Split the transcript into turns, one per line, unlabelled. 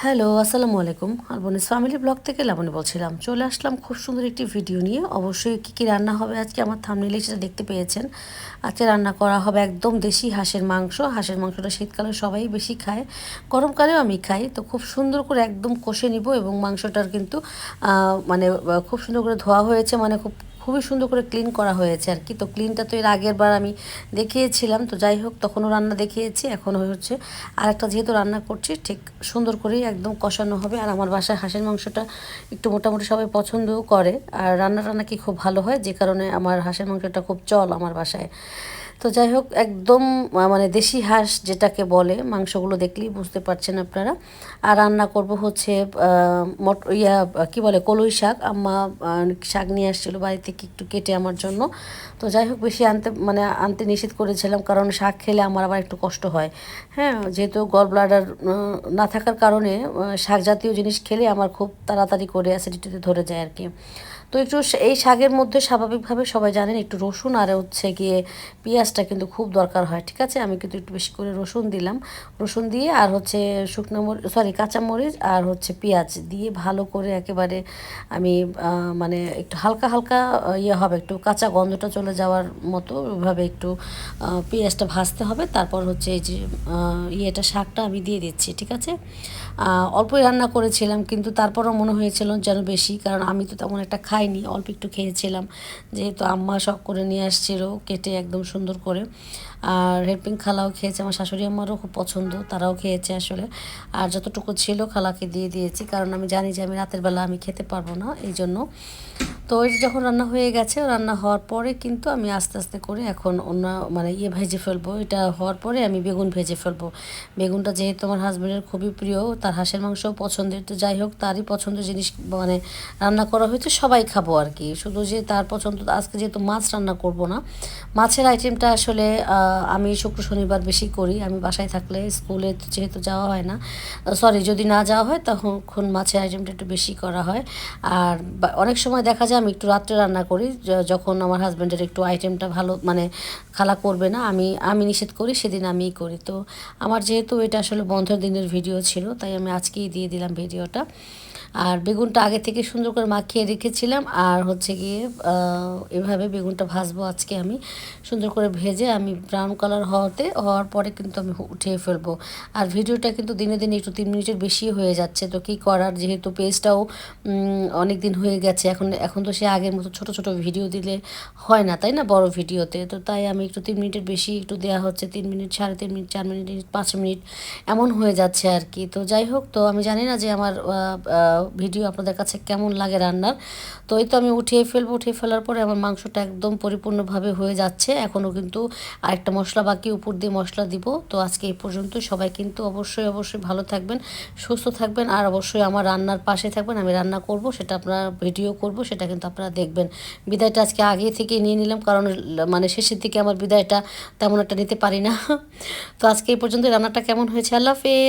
Hello, আসসালামু আলাইকুম। আলবনিস family blog থেকে লাবণী বলছিলাম। চলে আসলাম খুব সুন্দর একটি ভিডিও নিয়ে। অবশ্যই কী কী রান্না হবে আজকে আমার থামনেলে সেটা দেখতে পেয়েছেন। আজকে রান্না করা হবে একদম দেশি হাঁসের মাংস। হাঁসের মাংসটা শীতকালে সবাই বেশি খায়। গরমকালেও আমি খাই। তো খুব সুন্দর করে একদম কষে নিব এবং মাংসটার কিন্তু মানে খুব সুন্দর করে ধোয়া হয়েছে। মানে খুব খুবই সুন্দর করে ক্লিন করা হয়েছে আর কি। তো ক্লিনটা তো এর আগের বার আমি দেখিয়েছিলাম। তো যাই হোক, তখনও রান্না দেখিয়েছি, এখন হচ্ছে আর একটা যেহেতু রান্না করছি, ঠিক সুন্দর করেই একদম কষানো হবে। আর আমার বাসায় হাঁসের মাংসটা একটু মোটামুটি সবাই পছন্দও করে। আর রান্না টান্না কি খুব ভালো হয়, যে কারণে আমার হাঁসের মাংসটা খুব চল আমার বাসায়। তো যাই হোক, একদম মানে দেশি হাঁস যেটাকে বলে, মাংসগুলো দেখলেই বুঝতে পারছেন আপনারা। আর রান্না করব হচ্ছে মট, ইয়া, কি বলে, কলই শাক। আম্মা শাক নিয়ে আসছিল বাড়ি থেকে একটু কেটে আমার জন্য। তো যাই হোক, বেশি আনতে মানে আনতে নিষেধ করেছিলাম, কারণ শাক খেলে আমার আবার একটু কষ্ট হয়। হ্যাঁ যেহেতু গল ব্লাডার না থাকার কারণে শাক জাতীয় জিনিস খেলে আমার খুব তাড়াতাড়ি করে অ্যাসিডিটিতে ধরে যায় আর কি। তো একটু এই শাকের মধ্যে স্বাভাবিকভাবে সবাই জানেন একটু রসুন আর হচ্ছে গিয়ে পেঁয়াজটা কিন্তু খুব দরকার হয়, ঠিক আছে? আমি কিন্তু একটু বেশি করে রসুন দিলাম। রসুন দিয়ে আর হচ্ছে শুকনো মরিচ সরি কাঁচামরিচ আর হচ্ছে পেঁয়াজ দিয়ে ভালো করে একেবারে আমি মানে একটু হালকা হালকা ইয়ে হবে, একটু কাঁচা গন্ধটা চলে যাওয়ার মতো ওইভাবে একটু পেঁয়াজটা ভাজতে হবে। তারপর হচ্ছে এই যে ইয়েটা, শাকটা আমি দিয়ে দিচ্ছি, ঠিক আছে? অল্পই রান্না করেছিলাম, কিন্তু তারপরও মনে হয়েছিল যেন বেশি, কারণ আমি তো তেমন একটা খাইনি, অল্প একটু খেয়েছিলাম। যেহেতু আম্মা শখ করে নিয়ে আসছিল কেটে একদম সুন্দর করে। আর হেল্পিং খালাও খেয়েছে, আমার শাশুড়ি আম্মারও খুব পছন্দ, তারাও খেয়েছে আসলে। আর যতটুকু ছিল খালাকে দিয়ে দিয়েছি, কারণ আমি জানি যে আমি রাতের বেলা আমি খেতে পারব না, এই জন্য। তো ওই যখন রান্না হয়ে গেছে, রান্না হওয়ার পরে কিন্তু আমি আস্তে আস্তে করে এখন অন্য মানে ইয়ে ভেজে ফেলব। এটা হওয়ার পরে আমি বেগুন ভেজে ফেলব। বেগুনটা যেহেতু আমার হাজব্যান্ডের খুবই প্রিয়, তার হাঁসের মাংসও পছন্দের। তো যাই হোক, তারই পছন্দের জিনিস মানে রান্না করা হয়েছে, সবাই খাব আর কি। শুধু যে তার পছন্দ, আজকে যেহেতু মাছ রান্না করব না, মাছের আইটেমটা আসলে আমি শুক্র শনিবার বেশি করি। আমি বাসায় থাকলে স্কুলে যেহেতু যাওয়া হয় না সরি যদি না যাওয়া হয় তখন মাছের আইটেমটা একটু বেশি করা হয়। আর অনেক সময় দেখা যায় আমি একটু রাত্রে রান্না করি যখন আমার হাজব্যান্ডের একটু আইটেমটা ভালো মানে খালা করবে না, আমি আমি নিষেধ করি, সেদিন আমিই করি। তো আমার যেহেতু এটা আসলে বন্ধের দিনের ভিডিও ছিল, তাই আমি আজকেই দিয়ে দিলাম ভিডিওটা আর বেগুনটা আগে থেকে সুন্দর করে মাখিয়ে রেখেছিলাম। আর হচ্ছে গিয়ে এভাবে বেগুনটা ভাজবো আজকে আমি। সুন্দর করে ভেজে আমি ব্রাউন কালার হওয়াতে, হওয়ার পরে কিন্তু আমি উঠিয়ে ফেলব। আর ভিডিওটা কিন্তু দিনে দিনে একটু তিন মিনিটের বেশি হয়ে যাচ্ছে। তো কী করার? যেহেতু পেজটাও অনেক দিন হয়ে গেছে। এখন এখন তো সে আগের মতো ছোট ছোট ভিডিও দিলে হয় না, তাই না? বড় ভিডিওতে তো তাই আমি একটু তিন মিনিটের বেশি একটু দেওয়া হচ্ছে। তিন মিনিট, সাড়ে তিন মিনিট, চার মিনিট, পাঁচ মিনিট, এমন হয়ে যাচ্ছে আর কি। তো যাই হোক, তো আমি জানি না যে আমার ভিডিও আপনাদের কাছে কেমন লাগে রান্নার? তো এই তো আমি উঠিয়ে ফেলব, উঠিয়ে ফেলার পরে আমার মাংসটা একদম পরিপূর্ণভাবে হয়ে যাচ্ছে। এখনও কিন্তু আরেকটা মশলা বাকি, উপর দিয়ে মশলা দিব। তো আজকে এই পর্যন্ত সবাই কিন্তু অবশ্যই অবশ্যই ভালো থাকবেন, সুস্থ থাকবেন আর অবশ্যই আমার রান্নার পাশে থাকবেন। আমি রান্না করব, সেটা আপনারা ভিডিও করব, সেটা কিন্তু আপনারা দেখবেন। বিদায়টা আজকে আগে থেকে নিয়ে নিলাম, কারণ মানে শেষের দিকে আমার বিদায়টা তেমন একটা নিতে পারি না। তো আজকে এই পর্যন্ত রান্নাটা কেমন হয়েছে? আল্লাহ হাফেজ।